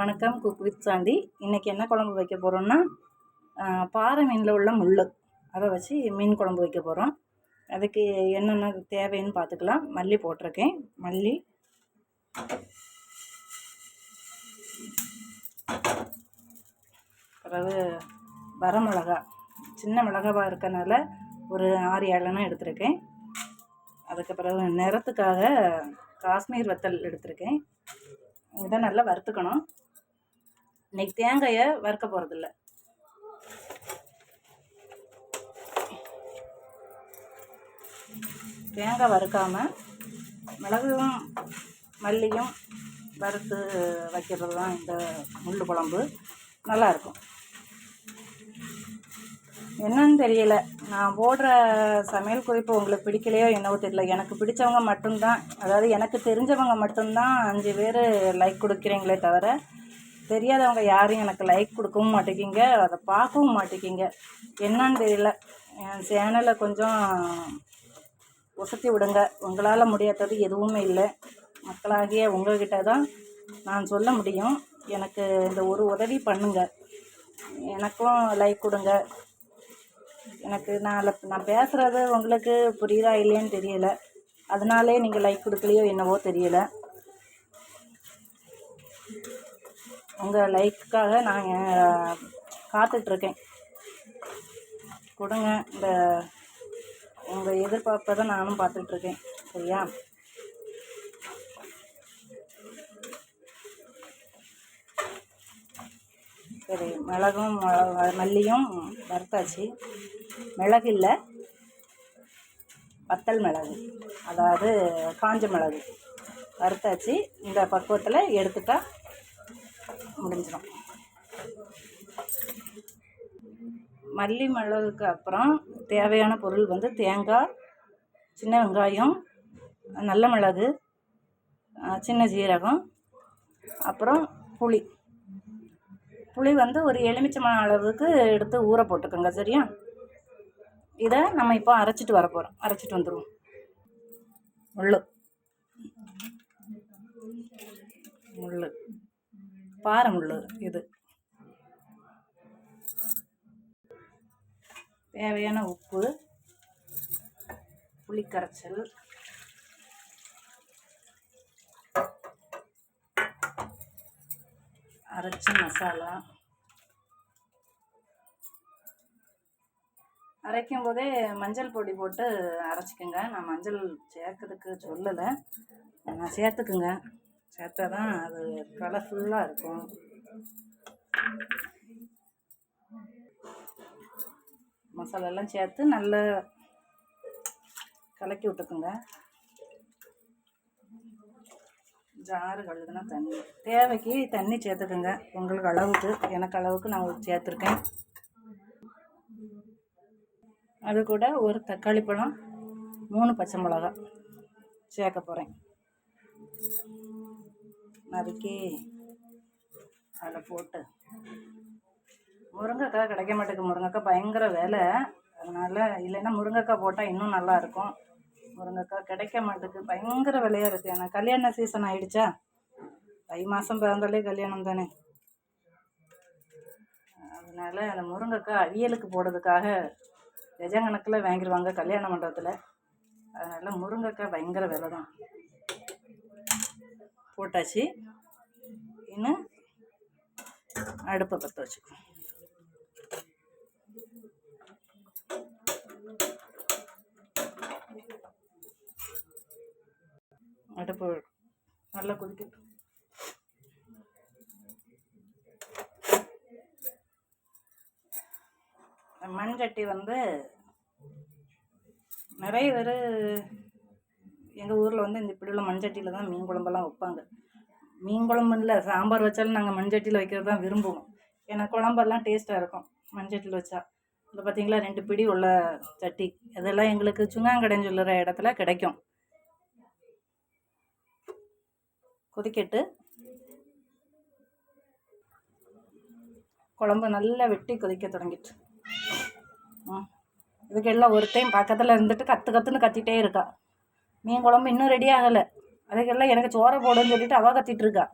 வணக்கம் cook with Chandy இன்றைக்கி என்ன குழம்பு வைக்க போகிறோம்னா பாறை மீனில் உள்ள முள் அதை வச்சு மீன் குழம்பு வைக்க போகிறோம் அதுக்கு என்னென்ன தேவைன்னு பார்த்துக்கலாம். மல்லி போட்டிருக்கேன். மல்லி. பிறகு வரமிளகா. சின்ன மிளகாவாக இருக்கனால ஒரு ஆறு ஏழெண்ணம் எடுத்திருக்கேன். அதுக்கு பிறகு நிறத்துக்காக காஷ்மீர் வத்தல் எடுத்திருக்கேன். இதை நல்லா வறுத்துக்கணும். இன்றைக்கி தேங்காயை வறுக்க போகிறதில்ல தேங்காய் வறுக்காமல் மிளகும் மல்லியும் வறுத்து வைக்கிறது தான் இந்த முள் குழம்பு. நல்லாயிருக்கும் என்னன்னு தெரியல. நான் போடுற சமையல் குறிப்பு உங்களுக்கு பிடிக்கலையோ என்னவோ தெரியல. எனக்கு பிடிச்சவங்க மட்டும்தான். அதாவது எனக்கு தெரிஞ்சவங்க மட்டும்தான் அஞ்சு பேர் லைக் கொடுக்குறீங்களே தவிர தெரியாதவங்க யாரும் எனக்கு லைக் கொடுக்கவும் மாட்டேங்கிங்க அதை பார்க்கவும் மாட்டேங்கிங்க. என்னன்னு தெரியல. என் சேனலை கொஞ்சம் உசத்தி விடுங்க. உங்களால் முடியாதது எதுவுமே இல்லை. மக்களாகிய உங்கள்கிட்ட தான் நான் சொல்ல முடியும். எனக்கு இந்த ஒரு உதவி பண்ணுங்கள் எனக்கும் லைக் கொடுங்க. எனக்கு நான் நான் பேசுகிறது உங்களுக்கு புரியுதா இல்லையான்னு தெரியல. அதனாலே நீங்கள் லைக் கொடுக்கலையோ என்னவோ தெரியல. உங்கள் லைக்குக்காக நாங்கள் காத்துட்ருக்கேன். கொடுங்க இந்த உங்கள் எதிர்பார்ப்பை தான் நானும் பார்த்துட்ருக்கேன். சரியா? சரி மிளகும் மல்லியும் வறுத்தாச்சு. மிளகு இல்லை. வத்தல் மிளகு. அதாவது காஞ்ச மிளகு. வறுத்தாச்சு. இந்த பக்குவத்தில் எடுத்துட்டால் முடிஞ்சிடும். மல்லி மிளகுக்கு அப்புறம் தேவையான பொருள் வந்து தேங்காய் சின்ன வெங்காயம் நல்ல மிளகு சின்ன ஜீரகம் அப்புறம் புளி. புளி வந்து ஒரு எலுமிச்சமான அளவுக்கு எடுத்து ஊற போட்டுக்கோங்க சரியா? இதை நம்ம இப்போ அரைச்சிட்டு வர போகிறோம் அரைச்சிட்டு வந்துடுவோம் முள் முள் பாறை முள் இது. தேவையான உப்பு புளிக்கரைச்சல் அரைச்ச மசாலா. அரைக்கும் போதே மஞ்சள் பொடி போட்டு அரைச்சிக்கோங்க. நான் மஞ்சள் சேர்க்கறதுக்கு சொல்லலை. நான் சேர்த்துக்குங்க. சேர்த்தா தான் அது கலர்ஃபுல்லாக இருக்கும். மசாலாலாம் சேர்த்து நல்லா கலக்கி விட்டுக்குங்க. ஜாறு கழுதுனா தண்ணி. தேவைக்கு தண்ணி சேர்த்துக்குங்க உங்களுக்கு அளவுக்கு எனக்கு அளவுக்கு நான் சேர்த்துருக்கேன் அது கூட ஒரு தக்காளி பழம் மூணு பச்சை மிளகா சேர்க்க போகிறேன் நறுக்கி அதில் போட்டு. முருங்கைக்காய் கிடைக்க மாட்டேங்குது. முருங்கைக்காய் பயங்கர விலை. அதனால் இல்லைன்னா முருங்கைக்காய் போட்டால் இன்னும் நல்லாயிருக்கும் முருங்கைக்காய் கிடைக்க மாட்டேங்குது. பயங்கர விலையாக இருக்குது ஏன்னா கல்யாண சீசன் ஆகிடுச்சா தை மாதம் பிறந்தாலே கல்யாணம் தானே. அதனால் அந்த முருங்கைக்காய் அவியலுக்கு போடுறதுக்காக கணக்கில் வாங்கிடுவாங்க கல்யாண மண்டபத்தில். அதனால் முருங்கைக்காய் பயங்கர விலை தான் போட்டாச்சு. இன்னும் அடுப்பை பற்ற வச்சுக்கோ. அடுப்பு நல்லா கொதிக்கட்டும். மண்கட்டி வந்து நிறைய பேர் எங்கள் ஊரில் வந்து இந்த இப்படி உள்ள மண் சட்டியில் தான் மீன் குழம்பெல்லாம் வைப்பாங்க. மீன் குழம்பு இல்லை சாம்பார் வச்சாலும் நாங்கள் மண்சட்டியில் வைக்கிறது தான் விரும்புவோம். ஏன்னா குழம்பெல்லாம் டேஸ்ட்டாக இருக்கும் மண்சட்டியில் வச்சா. இப்போ பார்த்தீங்களா ரெண்டு பிடி உள்ள சட்டி. அதெல்லாம் எங்களுக்கு சுங்காங்கடைன்னு சொல்லுற இடத்துல கிடைக்கும். கொதிக்கட்டு. குழம்பு நல்லா வெட்டி கொதிக்க தொடங்கிட்டு. இதுக்கெல்லாம் ஒரு டைம் பக்கத்தில் இருந்துட்டு கற்று கற்றுன்னு கத்திட்டே இருக்கா. மீன் குழம்பு இன்னும் ரெடி ஆகலை. அதுக்கெல்லாம் எனக்கு சோறை போடுன்னு சொல்லிட்டு அவள் கத்திட்டு இருக்கா.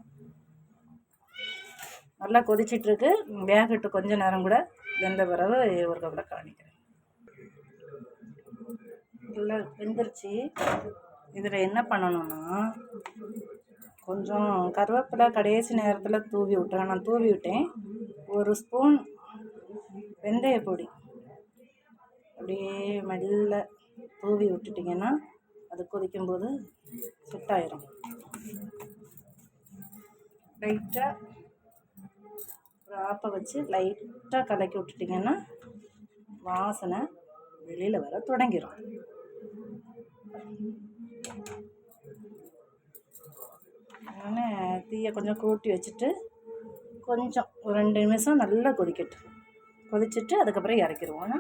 நல்லா கொதிச்சிட்ருக்கு. வேகட்டு கொஞ்ச நேரம் கூட. வெந்த பிறகு ஒரு கப்பில் காணிக்கிறேன் நல்லா வெந்துருச்சு. இதில் என்ன பண்ணணும்னா கொஞ்சம் கருவேப்பிலை கடைசி நேரத்தில் தூவி விட்டேன் நான் தூவி விட்டேன். ஒரு ஸ்பூன் வெந்தய பொடி அப்படியே மெல்ல தூவி விட்டுட்டிங்கன்னா அது கொதிக்கும்போது செட் ஆயிரும் லைட்டாக ஒரு ஆப்பை வச்சு லைட்டாக கலக்கி விட்டுட்டிங்கன்னா வாசனை வெளியில் வர தொடங்கிடும் அதனால் தீயை கொஞ்சம் கூட்டி வச்சுட்டு கொஞ்சம் ஒரு ரெண்டு நிமிஷம் நல்லா கொதிக்கட்டும். கொதிச்சுட்டு அதுக்கப்புறம் இறக்கிடுவோம்.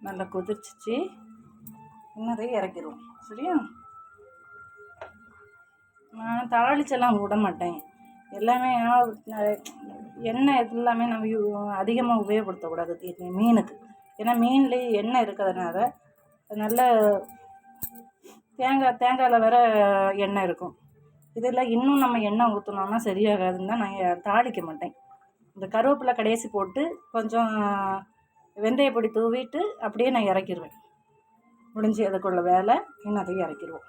நல்லா கொதிச்சிச்சு. இன்னதையும் இறக்கிடுவோம் சரியா? நான் தாளிச்செல்லாம் விட மாட்டேன். எல்லாமே எண்ணெய் எல்லாமே நம்ம யூ- அதிகமாக உபயோகப்படுத்தக்கூடாது மீனுக்கு. ஏன்னா மீன்லேயே எண்ணெய் இருக்கிறதுனால நல்ல தேங்காய் தேங்காயில் வேற எண்ணெய் இருக்கும். இதில் இன்னும் நம்ம எண்ணெய் ஊற்றினோம்னா சரியாகாதுன்னு தான் நான் தாளிக்க மாட்டேன். இந்த கருவேப்பிலை கடைசி போட்டு கொஞ்சம் வெந்தயப்பொடி தூவிட்டு அப்படியே நான் இறக்கிடுவேன் முடிஞ்சு அதுக்குள்ள வேலை இன்னும் அதையும் இறக்கிடுவோம்